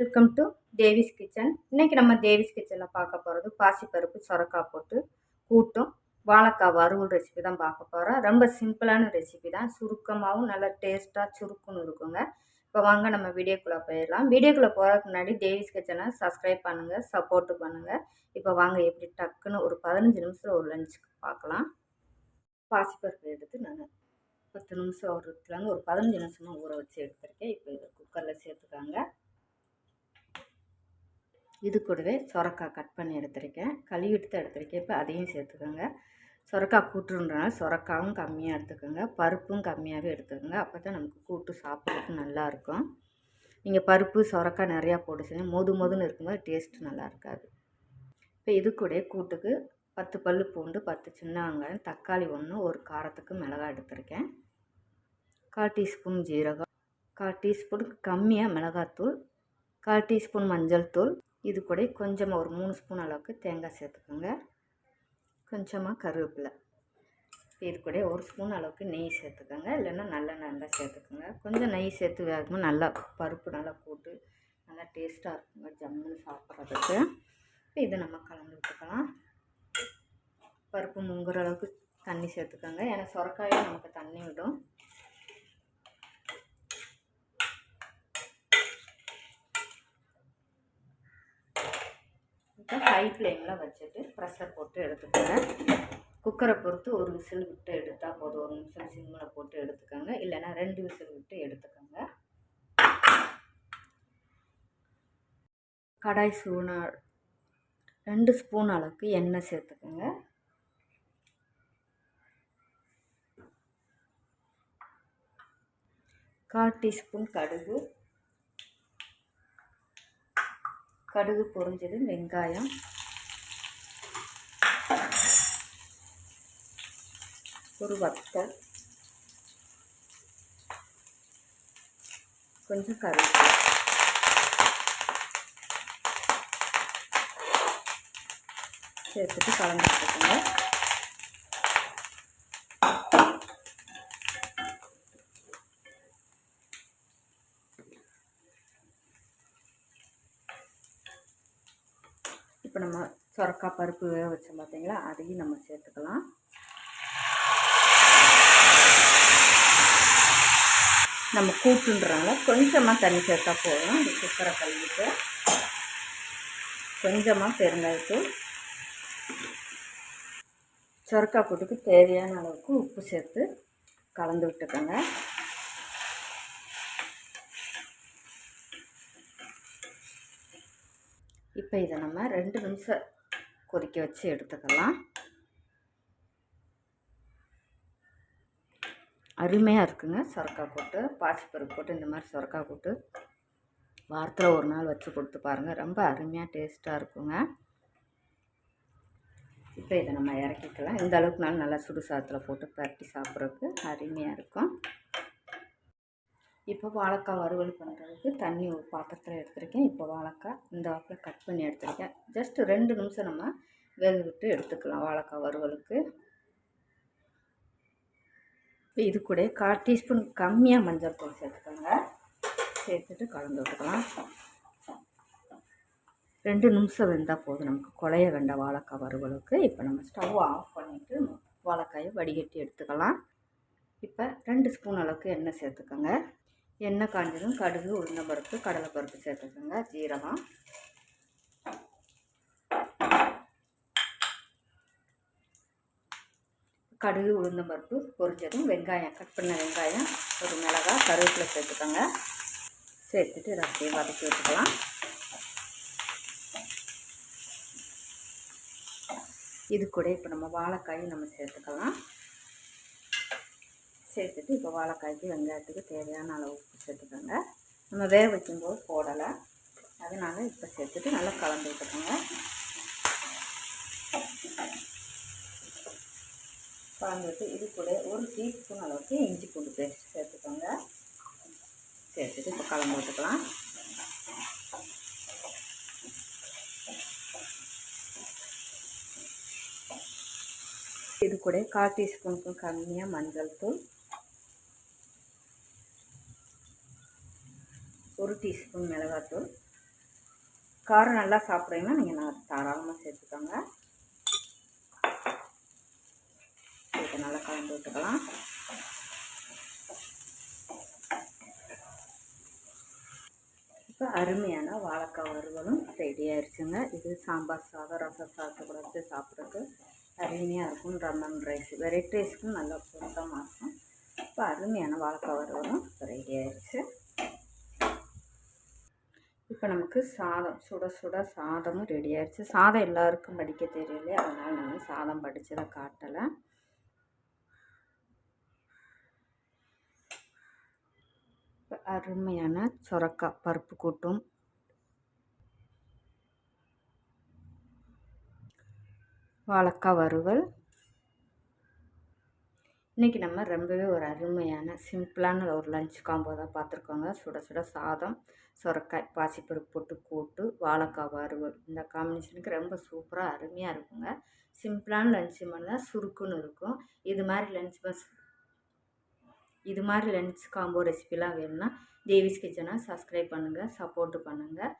Welcome to Devi's kitchen இன்றைக்கி நம்ம தேவிஸ் கிச்சனில் பார்க்க போகிறது பாசிப்பருப்பு சொரக்காய் போட்டு கூட்டும். வாழைக்காய் வறுவல் ரெசிபி தான் பார்க்க போகிறோம் ரொம்ப சிம்பிளான ரெசிபி தான். சுருக்கமாகவும் நல்லா டேஸ்ட்டாக சுருக்குன்னு இருக்குங்க. இப்போ வாங்க நம்ம வீடியோக்குள்ளே போயிடலாம். வீடியோக்குள்ளே போகிறதுக்கு முன்னாடி தேவிஸ் கிச்சனை சப்ஸ்கிரைப் பண்ணுங்கள் சப்போர்ட்டு பண்ணுங்கள் இப்போ வாங்க எப்படி டக்குன்னு ஒரு பதினஞ்சு நிமிஷத்தில் ஒரு லஞ்சுக்கு பார்க்கலாம். பாசிப்பருப்பு எடுத்து நான் பத்து நிமிஷம் ஊறத்துலாங்க ஒரு பதினஞ்சு நிமிஷமாக ஊற வச்சு எடுத்திருக்கேன். இப்போ இதை குக்கரில் சேர்த்துக்காங்க. இது கூடவே சொரக்காய் கட் பண்ணி எடுத்திருக்கேன். கழுவிட்டு தான் எடுத்திருக்கேன். இப்போ அதையும் சேர்த்துக்கோங்க. சொரக்காய் கூட்டுன்றனால சுரக்காவும் கம்மியாக எடுத்துக்கோங்க. பருப்பும் கம்மியாகவே எடுத்துக்கோங்க. அப்போ தான் நமக்கு கூட்டு சாப்பிட்றதுக்கு நல்லாயிருக்கும் நீங்கள் பருப்பு சொரக்காய் நிறையா போட்டு செஞ்சு மொது மொதுன்னு இருக்கும்போது டேஸ்ட்டு நல்லா இருக்காது. இப்போ இது கூட கூட்டுக்கு பத்து பல் பூண்டு பத்து சின்ன வெங்காயம் தக்காளி ஒன்று ஒரு காரத்துக்கு மிளகாய் எடுத்திருக்கேன். கால் டீஸ்பூன் ஜீரகம் கால் டீஸ்பூனுக்கு கம்மியாக மிளகாத்தூள் கால் டீஸ்பூன் மஞ்சள் தூள் இது கூட கொஞ்சமாக ஒரு மூணு ஸ்பூன் அளவுக்கு தேங்காய் சேர்த்துக்கோங்க. கொஞ்சமாக கருவேப்பிலை. இது கூட ஒரு ஸ்பூன் அளவுக்கு நெய் சேர்த்துக்கோங்க. இல்லைன்னா நல்லெண்ணெய் இருந்தால் சேர்த்துக்கோங்க. கொஞ்சம் நெய் சேர்த்து வேகமாக நல்லா பருப்பு நல்லா போட்டு நல்லா டேஸ்ட்டாக இருக்குங்க. ஜம்முன்னு சாப்பிட்றதுக்கு. இப்போ இதை நம்ம கலந்து விட்டுக்கலாம். பருப்பு முங்குற அளவுக்கு தண்ணி சேர்த்துக்கோங்க. ஏன்னா சொரக்காயும் நமக்கு தண்ணி விடும். இப்போ ஹை ஃப்ளேமில் வச்சுட்டு ப்ரெஷர் போட்டு எடுத்துக்கோங்க. குக்கரை பொறுத்து ஒரு விசில் விட்டு எடுத்தால் போதும். ஒரு நிமிஷம் சிம்மில் போட்டு எடுத்துக்கோங்க. இல்லைன்னா ரெண்டு விசில் விட்டு எடுத்துக்கோங்க. கடாய் சூனா ரெண்டு ஸ்பூன் அளவுக்கு எண்ணெய் சேர்த்துக்கோங்க. கால் டீஸ்பூன் கடுகு. கடுகு பொறிஞ்சதும் வெங்காயம். ஒரு வத்தல். கொஞ்சம் கருவேப்பிலை. சேர்த்துட்டு கலந்துட்டுருக்கோங்க இப்போ நம்ம சொரக்காய் பருப்பு வேக வச்சோம் பார்த்தீங்களா? அதையும் நம்ம சேர்த்துக்கலாம். நம்ம கூட்டுன்றனால கொஞ்சமாக தண்ணி சேர்த்தா போதும். இந்த குக்கரை கழுவிட்டு கொஞ்சமாக பெருங்காயத்தூள். சொரக்காய் கூட்டுக்கு தேவையான அளவுக்கு உப்பு சேர்த்து கலந்து விட்டுக்கோங்க. இப்போ இதை நம்ம ரெண்டு நிமிஷம் கொதிக்க வச்சு எடுத்துக்கலாம். அருமையாக இருக்குங்க. சொரக்காய் போட்டு பாசிப்பருப்பு போட்டு இந்த மாதிரி சொரக்காய் போட்டு வாரத்தில் ஒரு நாள் வச்சு கொடுத்து பாருங்கள் ரொம்ப அருமையாக டேஸ்ட்டாக இருக்குங்க. இப்போ இதை நம்ம இறக்கிக்கலாம். இந்த அளவுக்குனாலும் நல்லா சுடு சாதத்தில் போட்டு பரட்டி சாப்பிட்றதுக்கு அருமையாக இருக்கும். இப்போ வாழைக்காய் வறுவல் பண்ணுறதுக்கு தண்ணி ஒரு பாத்திரத்தில் எடுத்துருக்கேன். இப்போ வாழைக்காய் இந்த வாக்கில் கட் பண்ணி எடுத்துருக்கேன். ஜஸ்ட்டு ரெண்டு நிமிஷம் நம்ம வேக விட்டு எடுத்துக்கலாம் வாழைக்காய் வறுவலுக்கு. இப்போ இது கூட கால் டீஸ்பூன் கம்மியாக மஞ்சள் தூள் சேர்த்துக்கோங்க. சேர்த்துட்டு கலந்து விட்டுக்கலாம். ரெண்டு நிமிஷம் வெந்தால் போதும். நமக்கு குழைய வேண்டாம் வாழைக்காய் வறுவலுக்கு. இப்போ நம்ம ஸ்டவ் ஆஃப் பண்ணிவிட்டு வாழைக்காயை வடிகட்டி எடுத்துக்கலாம். இப்போ ரெண்டு ஸ்பூன் அளவுக்கு எண்ணெய் சேர்த்துக்கோங்க. எண்ணெய் காஞ்சதும் கடுகு உளுந்தம்பருப்பு கடலைப்பருப்பு சேர்த்துக்கோங்க ஜீரகம். கடுகு உளுந்தம்பருப்பு பொரிஞ்சதும் வெங்காயம் கட் பண்ண வெங்காயம் ஒரு மிளகாய் கருவேப்பிலை சேர்த்துக்கோங்க. சேர்த்துட்டு ரசத்தையும் வதக்கி விட்டுக்கலாம். இது கூட இப்போ நம்ம வாழைக்காயும் நம்ம சேர்த்துக்கலாம். சேர்த்துட்டு இப்போ வாழைக்காய்க்கு வெங்காயத்துக்கு தேவையான அளவு உப்பு சேர்த்துக்கோங்க. நம்ம வேக வைக்கும்போது போடலை. அதனால் இப்போ சேர்த்துட்டு நல்லா கலந்து விட்டுக்கோங்க. கலந்துட்டு இது கூட ஒரு டீஸ்பூன் அளவுக்கு இஞ்சி பூண்டு பேஸ்ட் சேர்த்துக்கோங்க. சேர்த்துட்டு இப்போ கலந்து விட்டுக்கலாம். இது கூட கால் டீஸ்பூனுக்கும் கம்மியாக மஞ்சள் தூள். ஒரு டீஸ்பூன் மிளகாத்தூள். காரம் நல்லா சாப்பிட்றீங்கன்னா நீங்கள் நான் தாராளமாக சேர்த்துக்கோங்க. இதை நல்லா கலந்து விட்டுக்கலாம். இப்போ அருமையான வாழைக்காய் வறுவலும் ரெடி ஆயிடுச்சுங்க இது சாம்பார் சாதம் ரசம் சாதத்தை கூட வச்சு சாப்பிட்றதுக்கு அருமையாக இருக்கும். ரம்மன் ரைஸ் வெரைட்டி ரைஸ்க்கும் நல்லா பொருத்தமாக இருக்கும். இப்போ அருமையான வாழைக்காய் வறுவலும் ரெடி ஆயிடுச்சு இப்போ நமக்கு சாதம் சுட சுட சாதமும் ரெடி ஆயிடுச்சு சாதம் எல்லாருக்கும் படிக்க தெரியலையே அதனால் நான் சாதம் படித்ததை காட்டலை. அருமையான சொரக்காய் பருப்பு கூட்டும். வாழைக்காய் வறுவல். இன்றைக்கி நம்ம ரொம்பவே ஒரு அருமையான சிம்பிளான ஒரு லஞ்ச் காம்போ தான் பார்த்துருக்கோங்க. சுட சுட சாதம் சுரக்காய் பாசிப்பருப்பு போட்டு கூட்டு வாழைக்காய் வறுவல். இந்த காம்பினேஷனுக்கு ரொம்ப சூப்பராக அருமையாக இருக்குங்க. சிம்பிளான லஞ்ச் தான் சுருக்குன்னு இருக்கும். இது மாதிரி லஞ்ச் பஸ் இது மாதிரி லஞ்ச் காம்போ ரெசிபிலாம் வேணும்னா தேவிஸ் கிச்சனை சப்ஸ்கிரைப் பண்ணுங்கள் சப்போர்ட்டு பண்ணுங்கள்